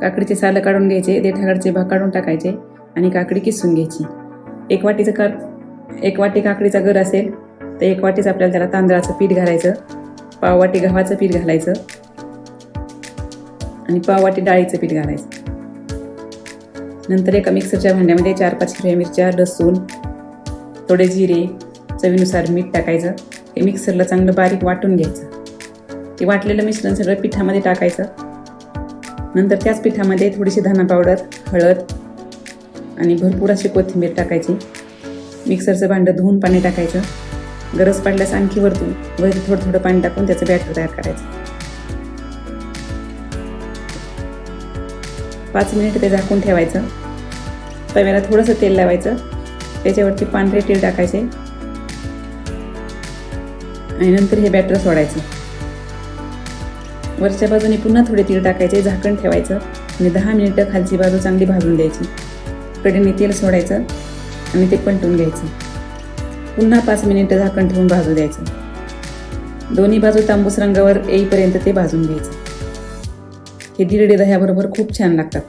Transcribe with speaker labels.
Speaker 1: काकडीचे सालं काढून घ्यायचे देठाकडचे भाग काढून टाकायचे आणि काकडी किसून घ्यायची. एक वाटीचं कर एक वाटी काकडीचा गर असेल तर एक वाटीच आपल्याला त्याला तांदळाचं पीठ घालायचं पाव वाटी गव्हाचं पीठ घालायचं आणि पाव वाटी डाळीचं पीठ घालायचं. नंतर एका मिक्सरच्या भांड्यामध्ये चार पाच हिरव्या मिरच्या लसूण थोडे जिरे चवीनुसार मीठ टाकायचं. हे मिक्सरला चांगलं बारीक वाटून घ्यायचं. ते वाटलेलं मिश्रण सगळं पिठामध्ये टाकायचं. नंतर त्याच पिठामध्ये थोडीशी धना पावडर हळद आणि भरपूर अशी कोथिंबीर टाकायची. मिक्सरचं भांडं धुवून पाणी टाकायचं. गरज पडल्यास आणखी वरतून वर थोडं थोडं पाणी टाकून त्याचं बॅटर तयार करायचं. पाच मिनिट ते झाकून ठेवायचं. तव्याला थोडंसं तेल लावायचं. त्याच्यावरती पांढरे तेल टाकायचे. आणि नंतर हे बॅटर सोडायचं. वरच्या बाजूने पुन्हा थोडे तीळ टाकायचे झाकण ठेवायचं आणि दहा मिनिटं खालची बाजू चांगली भाजून द्यायची. कडेने तेल सोडायचं आणि ते पलटून घ्यायचं. पुन्हा पाच मिनिटं झाकण ठेवून भाजू द्यायचं. दोन्ही बाजू तांबूस रंगावर येईपर्यंत ते भाजून घ्यायचं. हे दिरडे दह्याबरोबर खूप छान लागतात.